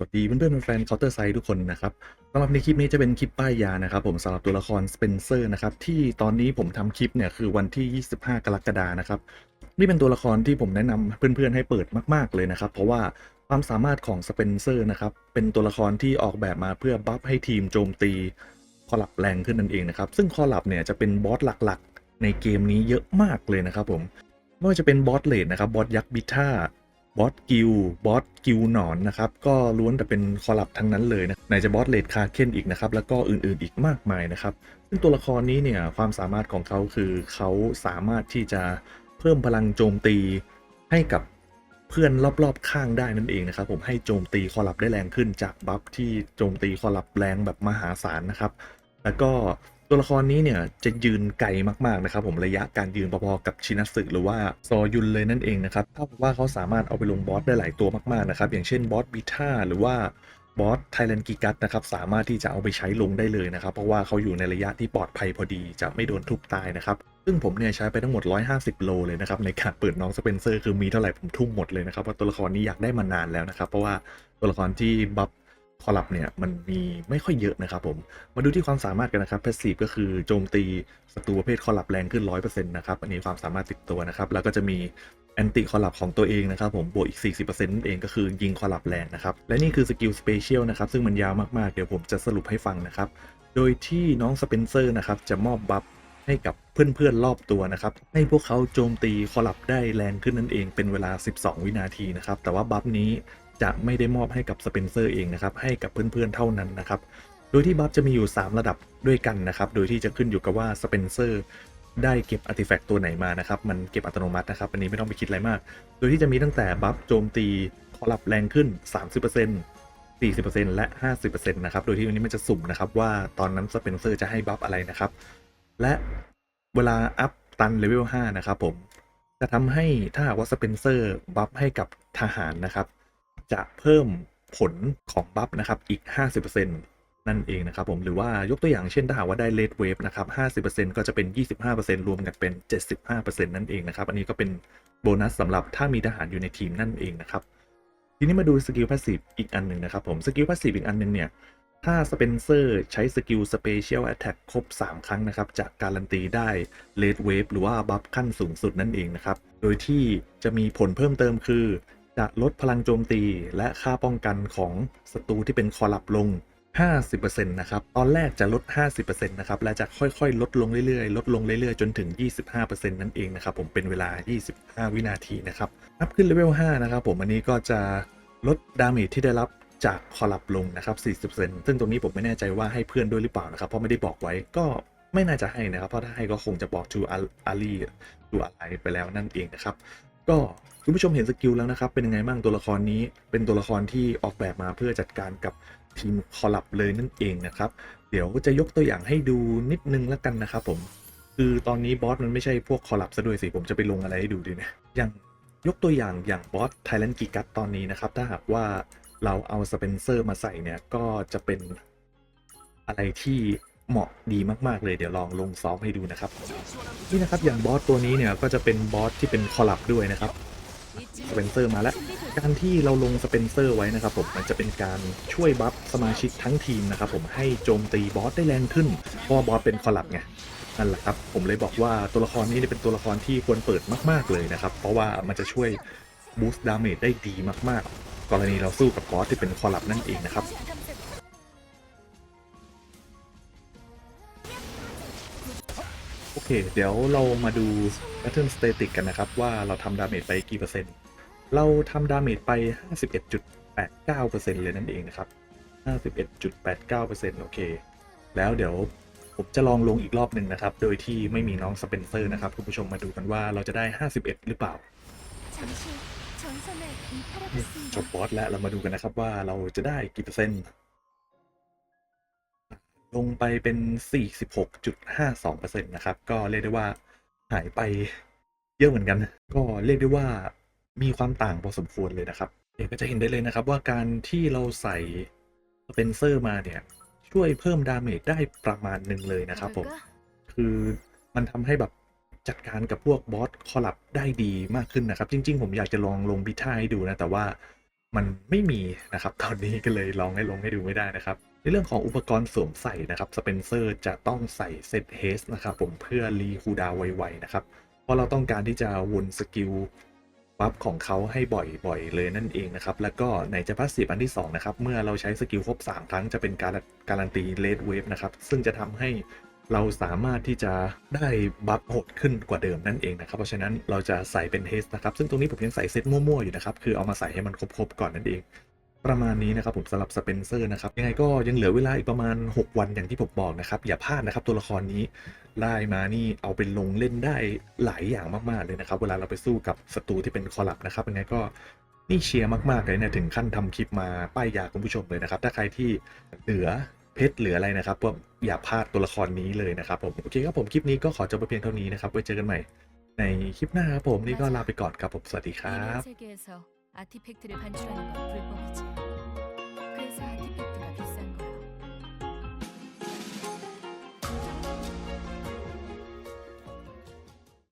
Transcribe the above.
วัสดีเพื่อนๆแฟนเคาน์เตอร์ไซด์ทุกคนนะครับสำหรับในคลิปนี้จะเป็นคลิปป้ายยานะครับผมสำหรับตัวละครสเปนเซอร์นะครับที่ตอนนี้ผมทำคลิปเนี่ยคือวันที่ 25 กรกฎานะครับ นี่เป็นตัวละครที่ผมแนะนำเพื่อนๆให้เปิดมากๆเลยนะครับ เพราะว่าความสามารถของสเปนเซอร์นะครับเป็นตัวละครที่ออกแบบมาเพื่อบัฟให้ทีมโจมตีคอลับแรงขึ้นนั่นเองนะครับซึ่งคอลับเนี่ยจะเป็นบอสหลักๆ ในเกมนี้เยอะมากเลยนะครับผมไม่ว่าจะเป็นบอสเลดนะครับบอสยักษ์บิท่า บอสกิลบอสกิลหนอนนะครับ ก็ล้วนแต่เป็นคอลับทั้งนั้นเลยนะไหนจะบอสเลดคาเคนอีกนะครับ แล้วก็อื่นๆอีกมากมายนะครับ ซึ่งตัวละครนี้เนี่ยความสามารถของเขาคือเขาสามารถที่จะเพิ่มพลังโจมตีให้กับเพื่อนรอบๆข้างได้นั่นเองนะครับ ผมให้โจมตีคอลับได้แรงขึ้นจากบัฟที่โจมตีคอลับแรงแบบมหาศาลนะครับ แล้วก็ ตัวละครนี้เนี่ยจะยืนไกลมากๆนะครับผมระยะการยืนพอๆกับชินัสึหรือว่าซอยุนเลยนั่นเองนะครับเท่ากับว่าเขาสามารถเอาไปลงบอสได้หลายตัวมากๆนะครับอย่างเช่นบอสบีท่าหรือว่าบอสไทแลนกิกัสนะครับสามารถที่จะเอาไปใช้ลงได้เลยนะครับ เพราะว่าเขาอยู่ในระยะที่ปลอดภัยพอดีจะไม่โดนทุบตายนะครับ ซึ่งผมเนี่ยใช้ไปทั้งหมด 150 โลเลยนะครับ ในการเปิดน้องสเปนเซอร์คือมีเท่าไหร่ผมทุ่มหมดเลยนะครับว่าะตัวละครนี้อยากได้มานานแล้วนะครับ เพราะว่าตัวละครที่บัฟ คอลับเนี่ยมันมีไม่ค่อยเยอะนะครับผมมาดูที่ความสามารถกันนะครับ p พ s ซีฟก็คือโจมตีศัตรูประเภทคอลับแรงขึ้น 100%นะครับอันนี้ความสามารถติดตัวนะครับ แล้วก็จะมีแอนติคอลับของตัวเองนะครับผมบวกอีก 40%นั่นเองก็คือยิงคอลับแรงนะครับ และนี่คือสกิลสเปเชียลนะครับ ซึ่งมันยาวมาก ๆ เดี๋ยวผมจะสรุปให้ฟังนะครับ โดยที่น้องสเปนเซอร์นะครับจะมอบบัฟให้กับเพื่อนๆรอบตัวนะครับ ให้พวกเขาโจมตีคอลับได้แรงขึ้นนั่นเองเป็นเวลา 12 วินาทีนะครับ แต่ว่าบัฟนี้ จะไม่ได้มอบให้กับสเปนเซอร์เองนะครับ ให้กับเพื่อนๆเท่านั้นนะครับ โดยที่บัฟจะมีอยู่ 3 ระดับด้วยกันนะครับ โดยที่จะขึ้นอยู่กับว่าสเปนเซอร์ได้เก็บอาร์ติแฟกต์ตัวไหนมานะครับ มันเก็บอัตโนมัตินะครับ อันนี้ไม่ต้องไปคิดอะไรมาก โดยที่จะมีตั้งแต่บัฟโจมตีคอลับแรงขึ้น 30% 40%และ 50%นะครับ โดยที่วันนี้มันจะสุ่มนะครับว่าตอนนั้นสเปนเซอร์จะให้บัฟอะไรนะครับ และเวลาอัพตันเลเวล5นะครับผมจะทำให้ถ้าหากว่าสเปนเซอร์บัฟให้กับทหารนะครับ จะเพิ่มผลของบัฟนะครับอีก 50%นั่นเองนะครับผมหรือว่ายกตัวอย่างเช่นถ้าหากว่าได้เลดเวฟนะครับ50%ก็จะเป็น 25%รวมกันเป็น 75%นั่นเองนะครับ อันนี้ก็เป็นโบนัสสำหรับถ้ามีทหารอยู่ในทีมนั่นเองนะครับ ทีนี้มาดูสกิลพาสซีฟอีกอันหนึ่งนะครับผมสกิลพาสซีฟอีกอันหนึ่งเนี่ยถ้าสเปนเซอร์ใช้สกิลสเปเชียลแอ t แทกครบ 3 ครั้งนะครับ จะการันตีได้เลดเวฟหรือว่าบัฟขั้นสูงสุดนั่นเองนะครับ โดยที่จะมีผลเพิ่มเติมคือ จะลดพลังโจมตีและค่าป้องกันของศัตรูที่เป็นคอลับลง 50%นะครับ ตอนแรกจะลด 50%นะครับ และจะค่อยๆ ลดลงเรื่อยๆ ลดลงเรื่อยๆ จนถึง 25%นั่นเองนะครับ ผมเป็นเวลา 25 วินาทีนะครับ อัพขึ้นเลเวล 5 นะครับ ผม อันนี้ก็จะลดดาเมจที่ได้รับจากคอลับลงนะครับ 40%ซึ่งตรงนี้ผมไม่แน่ใจว่าให้เพื่อนด้วยหรือเปล่านะครับ เพราะไม่ได้บอกไว้ ก็ไม่น่าจะให้นะครับ เพราะถ้าให้ก็คงจะบอกจูอารีจูอะไรไปแล้วนั่นเองนะครับ ก็คุณผู้ชมเห็นสกิลแล้วนะครับ เป็นยังไงบ้างตัวละครนี้เป็นตัวละครที่ออกแบบมาเพื่อจัดการกับทีมคอลับเลยนั่นเองนะครับ เดี๋ยวจะยกตัวอย่างให้ดูนิดนึงแล้วกันนะครับผม คือตอนนี้บอสมันไม่ใช่พวกคอลับซะด้วยสิ ผมจะไปลงอะไรให้ดูดีเนี่ยอย่างยกตัวอย่างอย่างบอสไทแลนด์กิกัตตอนนี้นะครับ ถ้าหากว่าเราเอาสเปนเซอร์มาใส่เนี่ย ก็จะเป็นอะไรที่ เหมาะดีมากๆเลยเดี๋ยวลองลงซ้อมให้ดูนะครับนี่นะครับอย่างบอสตัวนี้เนี่ยก็จะเป็นบอสที่เป็นคอลับด้วยนะครับสเปนเซอร์มาแล้ว การที่เราลงสเปนเซอร์ไว้นะครับผมมันจะเป็นการช่วยบัฟสมาชิกทั้งทีมนะครับผมให้โจมตีบอสได้แรงขึ้น เพราะว่าบอสเป็นคอลับไงนั่นแหละครับผมเลยบอกว่าตัวละครนี้เนี่ยเป็นตัวละครที่ควรเปิดมาก ๆเลยนะครับ เพราะว่ามันจะช่วยบูสต์ดาเมจได้ดีมากๆ กรณีเราสู้กับบอสที่เป็นคอลับนั่นเองนะครับ โอเค เดี๋ยวเรามาดู Pattern Static กันนะครับ ว่าเราทำดาเมจไปกี่เปอร์เซ็นต์ เราทำดาเมจไป 51.89%เลยนั่นเองนะครับ 51.89%โอเค แล้วเดี๋ยวผมจะลองลงอีกรอบหนึ่งนะครับ โดยที่ไม่มีน้องสเปนเซอร์นะครับ คุณผู้ชมมาดูกันว่าเราจะได้ 51 หรือเปล่าจบบอสแล้วเรามาดูกันนะครับว่าเราจะได้กี่เปอร์เซ็นต์ ลงไปเป็น 46.52%นะครับ ก็เรียกได้ว่าหายไปเยอะเหมือนกัน ก็เรียกได้ว่ามีความต่างพอสมควรเลยนะครับเดี๋ยวก็จะเห็นได้เลยนะครับว่าการที่เราใส่สเปนเซอร์มาเนี่ย ช่วยเพิ่มดาเมจได้ประมาณหนึ่งเลยนะครับผมคือมันทำให้แบบจัดการกับพวกบอสคอลับได้ดีมากขึ้นนะครับ จริง ๆ ผมอยากจะลองลงบิท่าให้ดูนะ แต่ว่ามันไม่มีนะครับ ตอนนี้ก็เลยลองให้ลงให้ดูไม่ได้นะครับ ในเรื่องของอุปกรณ์สวมใส่นะครับสเปนเซอร์จะต้องใส่เซตเฮสนะครับผมเพื่อรีคูดาวไวๆนะครับ เพราะเราต้องการที่จะวนสกิลบัฟของเขาให้บ่อยๆ เลยนั่นเองนะครับ แล้วก็ไหนจะพาสซีฟอันที่2นะครับเมื่อเราใช้สกิลครบ 3 ครั้งจะเป็นการการันตีเลดเวฟนะครับซึ่งจะทำให้เราสามารถที่จะได้บัฟโหดขึ้นกว่าเดิมนั่นเองนะครับ เพราะฉะนั้นเราจะใส่เป็นเฮสนะครับ ซึ่งตรงนี้ผมยังใส่เซตมั่วๆอยู่นะครับ คือเอามาใส่ให้มันครบๆก่อนนั่นเอง ประมาณนี้นะครับผมสำหรับสเปนเซอร์นะครับยังไงก็ยังเหลือเวลาอีกประมาณ 6 วันอย่างที่ผมบอกนะครับอย่าพลาดนะครับตัวละครนี้ไล่มานี่เอาไปลงเล่นได้หลายอย่างมากๆเลยนะครับ เวลาเราไปสู้กับศัตรูที่เป็นคอลับนะครับยังไงก็นี่เชียร์มากๆเลยเนี่ยถึงขั้นทำคลิปมาป้ายยาคุณผู้ชมเลยนะครับ ถ้าใครที่เหลือเพชรเหลืออะไรนะครับก็อย่าพลาดตัวละครนี้เลยนะครับผมโอเคครับผมคลิปนี้ก็ขอจบไปเพียงเท่านี้นะครับไว้เจอกันใหม่ในคลิปหน้าครับผมนี่ก็ลาไปก่อนครับผมสวัสดีครับ 아티팩트를 반출하는 건 불법이지. 그래서 아티팩트가 비싸.